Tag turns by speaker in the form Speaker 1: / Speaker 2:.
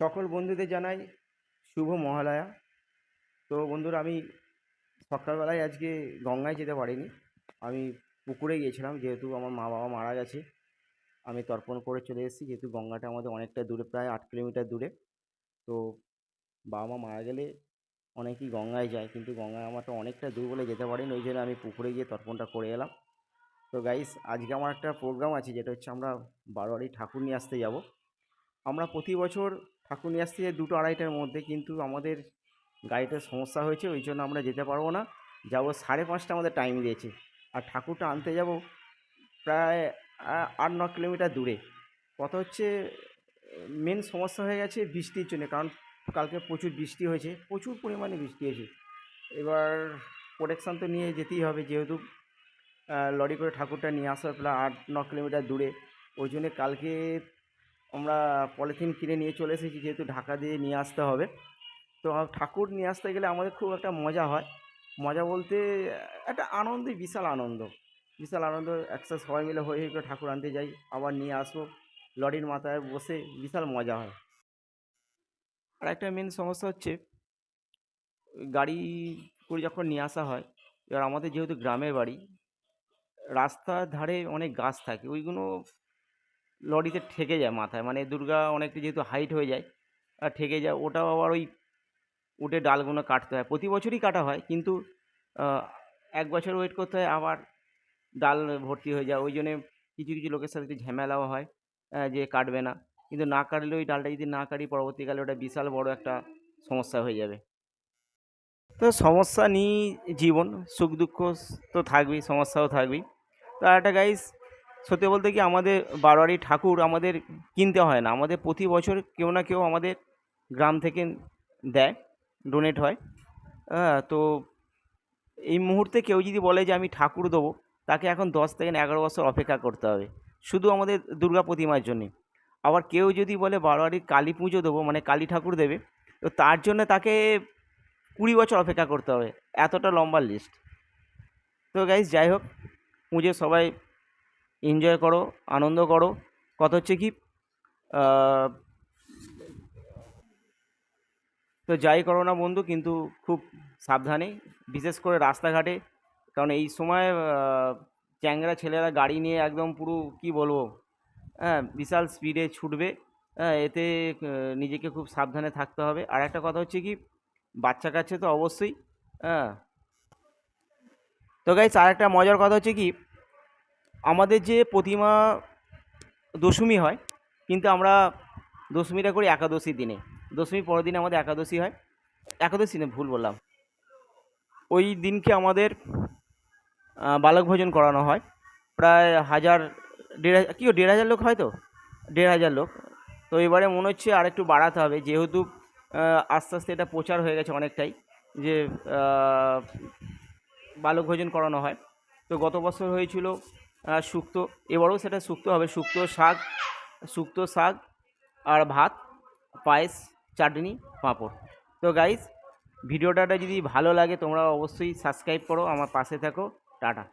Speaker 1: সকল বন্ধুদের জানাই শুভ মহালয়া। তো বন্ধুরা, আমি সকালবেলায় আজকে গঙ্গায় যেতে পারিনি। আমি পুকুরে গিয়েছিলাম, যেহেতু আমার মা বাবা মারা গেছে। আমি তর্পণ করে চলে এসেছি, যেহেতু গঙ্গাটা আমাদের অনেকটা দূরে, প্রায় আট কিলোমিটার দূরে। তো বাবা মা মারা গেলে অনেকেই গঙ্গায় যায়, কিন্তু গঙ্গায় আমারটা অনেকটা দূর বলে যেতে পারিনি, ওই জন্য আমি পুকুরে গিয়ে তর্পণটা করে এলাম। তো গাইস আজকে আমার একটা প্রোগ্রাম আছে, যেটা হচ্ছে আমরা বারোয়ারি ঠাকুর নিয়ে আসতে যাব। আমরা প্রতি বছর ঠাকুর নিয়ে আসতে দুটো আড়াইটার মধ্যে কিন্তু আমাদের গাড়িটার সমস্যা হয়েছে, ওই জন্য আমরা যেতে পারব না। যাব সাড়ে পাঁচটা আমাদের টাইম দিয়েছে। আর ঠাকুরটা আনতে যাব প্রায় আট ন কিলোমিটার দূরে। কথা হচ্ছে মেন সমস্যা হয়ে গেছে বৃষ্টির জন্য, কারণ কালকে প্রচুর বৃষ্টি হয়েছে, প্রচুর পরিমাণে বৃষ্টি হয়েছে। এবার প্রোটেকশান তো নিয়ে যেতেই হবে, যেহেতু লরি করে ঠাকুরটা নিয়ে আসা প্রায় আট ন কিলোমিটার দূরে। ওই জন্যে কালকে আমরা পলিথিন কিনে নিয়ে চলে এসেছি, যেহেতু ঢাকা দিয়ে নিয়ে আসতে হবে। তো ঠাকুর নিয়ে আসতে গেলে আমাদের খুব একটা মজা হয়। মজা বলতে একটা আনন্দই বিশাল আনন্দ। বিশাল আনন্দ, একসাথে সবাই মিলে হয়ে হয়ে করে ঠাকুর আনতে যাই, আবার নিয়ে আসব। লরির মাথায় বসে বিশাল মজা হয়। আর একটা মেন সমস্যা হচ্ছে, গাড়ি করে যখন নিয়ে আসা হয়, এবার আমাদের যেহেতু গ্রামের বাড়ি, রাস্তার ধারে অনেক গাছ থাকে, ওইগুলো লরিতে ঠেকে যায় মাথায়। মানে দুর্গা অনেকটা যেহেতু হাইট হয়ে যায়, আর ঠেকে যায়, ওটাও আবার ওই উঠে ডালগুলো কাটতে হয়। প্রতি বছরই কাটা হয়, কিন্তু এক বছর ওয়েট করতে হয়, আবার ডাল ভর্তি হয়ে যায়। ওই জন্যে কিছু কিছু লোকের সাথে একটু ঝামেলাও হয় যে কাটবে না। কিন্তু না কাটলে ওই ডালটা যদি না কাটি, পরবর্তীকালে ওটা বিশাল বড় একটা সমস্যা হয়ে যাবে। তো সমস্যা নিয়েই জীবন, সুখ দুঃখ তো থাকবেই, সমস্যাও থাকবেই। তো একটা গাইস সত্যি বলতে কি আমাদের বারোয়ারি ঠাকুর আমাদের কিনতে হয় না। আমাদের প্রতি বছর কেউ না কেউ আমাদের গ্রাম থেকে দেয় ডোনেট হয়। হ্যাঁ তো এই মুহূর্তে কেউ যদি বলে যে আমি ঠাকুর দেবো, তাকে এখন দশ থেকে এগারো বছর অপেক্ষা করতে হবে। শুধু আমাদের দুর্গা প্রতিমার জন্যে। আবার কেউ যদি বলে বারোয়ারির কালী পুজো দেবো মানে কালী ঠাকুর দেবে, তো তার জন্য তাকে কুড়ি বছর অপেক্ষা করতে হবে। এতটা লম্বা লিস্ট তো গাইজ যাই হোক পুজো সবাই এনজয় করো, আনন্দ করো। কথা হচ্ছে কি তো যাই করো না বন্ধু, কিন্তু খুব সাবধানে, বিশেষ করে রাস্তাঘাটে। কারণ এই সময় চ্যাংরা ছেলেরা গাড়ি নিয়ে একদম পুরো, কি বলব হ্যাঁ বিশাল স্পিডে ছুটবে। হ্যাঁ এতে নিজেকে খুব সাবধানে থাকতে হবে। আর একটা কথা হচ্ছে কি, বাচ্চা কাচ্চা তো অবশ্যই হ্যাঁ। তো গাইস আর একটা মজার কথা হচ্ছে কি আমাদের যে প্রতিমা দশমী হয়, কিন্তু আমরা দশমীটা করি একাদশীর দিনে। দশমীর পরের দিনে আমাদের একাদশী হয়। একাদশী না ভুল বললাম। ওই দিনকে আমাদের বালক ভোজন করানো হয়। প্রায় হাজার, দেড় হাজার, কী দেড় হাজার লোক হয় তো? দেড় হাজার লোক। তো এবারে মনে হচ্ছে আর একটু বাড়াতে হবে। যেহেতু আস্তে আস্তে এটা প্রচার হয়ে গেছে অনেকটাই, যে বালক ভোজন করানো হয়। তো গত বছর হয়েছিল শুক্তো এবারেও সেটা শুক্তো হবে। শুক্তো শাক শুক্তো শাক আর ভাত, পায়েস, চাটনি, পাঁপড়। তো গাইজ ভিডিওটা যদি ভালো লাগে তোমরা অবশ্যই সাবস্ক্রাইব করো। আমার পাশে থাকো। টাটা।